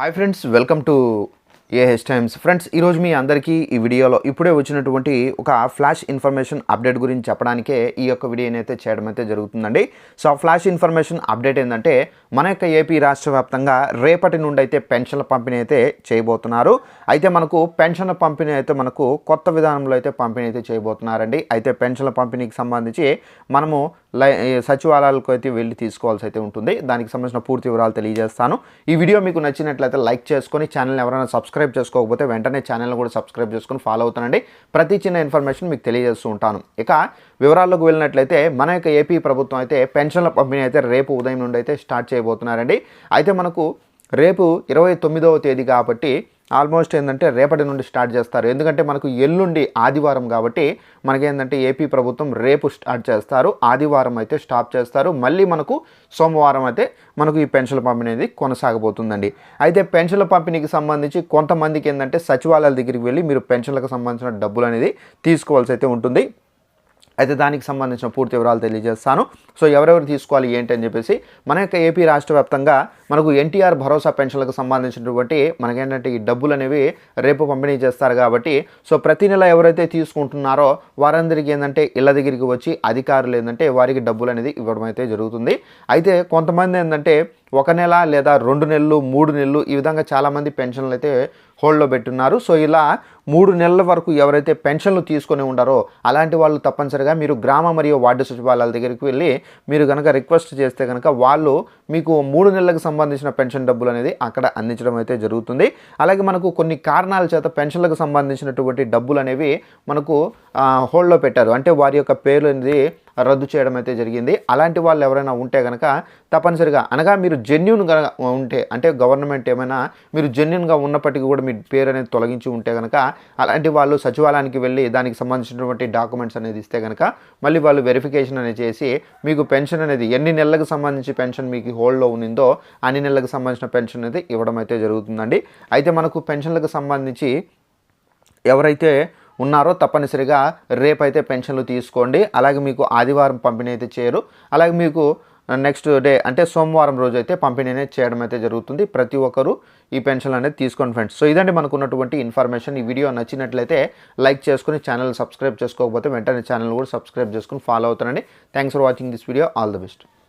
Hi friends welcome to AH times friends ఈరోజు మీ అందరికీ ఈ వీడియోలో ఇప్పుడే వచ్చినటువంటి ఒక ఫ్లాష్ ఇన్ఫర్మేషన్ అప్డేట్ గురించి చెప్పడానికే ఈ యొక్క వీడియోని అయితే చేయడం అయితే జరుగుతుందండి. సో ఆ ఫ్లాష్ ఇన్ఫర్మేషన్ అప్డేట్ ఏంటంటే మన యొక్క ఏపీ రాష్ట్ర వ్యాప్తంగా రేపటి నుండి అయితే పెన్షన్ల పంపిణీ అయితే చేయబోతున్నారు. అయితే మనకు పెన్షన్ల పంపిణీ అయితే మనకు కొత్త విధానంలో అయితే పంపిణీ అయితే చేయబోతున్నారండి. అయితే పెన్షన్ల పంపిణీకి సంబంధించి మనము లై సచివాలయాలకు అయితే వెళ్ళి తీసుకోవాల్సి అయితే ఉంటుంది. దానికి సంబంధించిన పూర్తి వివరాలు తెలియజేస్తాను. ఈ వీడియో మీకు నచ్చినట్లయితే లైక్ చేసుకొని ఛానల్ ఎవరైనా సబ్స్క్రైబ్ చేసుకోకపోతే వెంటనే ఛానల్ కూడా సబ్స్క్రైబ్ చేసుకొని ఫాలో అవుతానండి. ప్రతి చిన్న ఇన్ఫర్మేషన్ మీకు తెలియజేస్తూ ఉంటాను. ఇక వివరాల్లోకి వెళ్ళినట్లయితే మన యొక్క ఏపీ ప్రభుత్వం అయితే పెన్షన్ల పంపిణీ అయితే రేపు ఉదయం నుండి అయితే స్టార్ట్ చేయబోతున్నారండి. అయితే మనకు రేపు ఇరవై తొమ్మిదవ తేదీ కాబట్టి ఆల్మోస్ట్ ఏంటంటే రేపటి నుండి స్టార్ట్ చేస్తారు. ఎందుకంటే మనకు ఎల్లుండి ఆదివారం కాబట్టి మనకేంటంటే ఏపీ ప్రభుత్వం రేపు స్టార్ట్ చేస్తారు. ఆదివారం అయితే స్టాప్ చేస్తారు. మళ్ళీ మనకు సోమవారం అయితే మనకు ఈ పెన్షన్ల పంపిణీ అనేది కొనసాగబోతుందండి. అయితే పెన్షన్ల పంపిణీకి సంబంధించి కొంతమందికి ఏంటంటే సచివాలయాల దగ్గరికి వెళ్ళి మీరు పెన్షన్లకు సంబంధించిన డబ్బులు అనేది తీసుకోవాల్సి అయితే ఉంటుంది. అయితే దానికి సంబంధించిన పూర్తి వివరాలు తెలియజేస్తాను. సో ఎవరెవరు తీసుకోవాలి ఏంటి అని చెప్పేసి మన యొక్క ఏపీ రాష్ట్ర వ్యాప్తంగా మనకు ఎన్టీఆర్ భరోసా పెన్షన్లకు సంబంధించినటువంటి మనకేంటంటే ఈ డబ్బులు అనేవి రేపు పంపిణీ చేస్తారు కాబట్టి సో ప్రతి నెల ఎవరైతే తీసుకుంటున్నారో వారందరికీ ఏంటంటే ఇళ్ళ దగ్గరికి వచ్చి అధికారులు ఏంటంటే వారికి డబ్బులు అనేది ఇవ్వడం అయితే జరుగుతుంది. అయితే కొంతమంది ఏంటంటే ఒక నెల లేదా రెండు నెలలు మూడు నెలలు ఈ విధంగా చాలామంది పెన్షన్లు అయితే హోల్డ్లో పెట్టున్నారు. సో ఇలా మూడు నెలల వరకు ఎవరైతే పెన్షన్లు తీసుకొని ఉండారో అలాంటి వాళ్ళు తప్పనిసరిగా మీరు గ్రామ మరియు వార్డు సచివాలయాల దగ్గరికి వెళ్ళి మీరు కనుక రిక్వెస్ట్ చేస్తే కనుక వాళ్ళు మీకు మూడు నెలలకు సంబంధించిన పెన్షన్ డబ్బులు అనేది అక్కడ అందించడం అయితే జరుగుతుంది. అలాగే మనకు కొన్ని కారణాల చేత పెన్షన్లకు సంబంధించినటువంటి డబ్బులు అనేవి మనకు హోల్డ్లో పెట్టారు. అంటే వారి యొక్క పేర్లు అనేది రద్దు చేయడం అయితే జరిగింది. అలాంటి వాళ్ళు ఎవరైనా ఉంటే కనుక తప్పనిసరిగా అనగా మీరు జెన్యున్ ఉంటే అంటే గవర్నమెంట్ ఏమైనా మీరు జెన్యున్గా ఉన్నప్పటికీ కూడా మీ పేరు అనేది తొలగించి ఉంటే కనుక అలాంటి వాళ్ళు సచివాలయానికి వెళ్ళి దానికి సంబంధించినటువంటి డాక్యుమెంట్స్ అనేది ఇస్తే కనుక మళ్ళీ వాళ్ళు వెరిఫికేషన్ అనేది చేసి మీకు పెన్షన్ అనేది ఎన్ని నెలలకు సంబంధించి పెన్షన్ మీకు హోల్డ్లో ఉందో అన్ని నెలలకు సంబంధించిన పెన్షన్ అనేది ఇవ్వడం అయితే జరుగుతుందండి. అయితే మనకు పెన్షన్లకు సంబంధించి ఎవరైతే ఉన్నారో తప్పనిసరిగా రేపైతే పెన్షన్లు తీసుకోండి. అలాగే మీకు ఆదివారం పంపిణీ అయితే చేయరు. అలాగే మీకు నెక్స్ట్ డే అంటే సోమవారం రోజు అయితే పంపిణీ అనేది చేయడం అయితే జరుగుతుంది. ప్రతి ఒక్కరూ ఈ పెన్షన్ అనేది తీసుకోండి ఫ్రెండ్స్ సో ఇదండి మనకు ఉన్నటువంటి ఇన్ఫర్మేషన్ ఈ వీడియో నచ్చినట్లయితే లైక్ చేసుకుని ఛానల్ సబ్స్క్రైబ్ చేసుకోకపోతే వెంటనే ఛానల్ కూడా సబ్స్క్రైబ్ చేసుకుని ఫాలో అవుతానండి thanks for watching this video all the best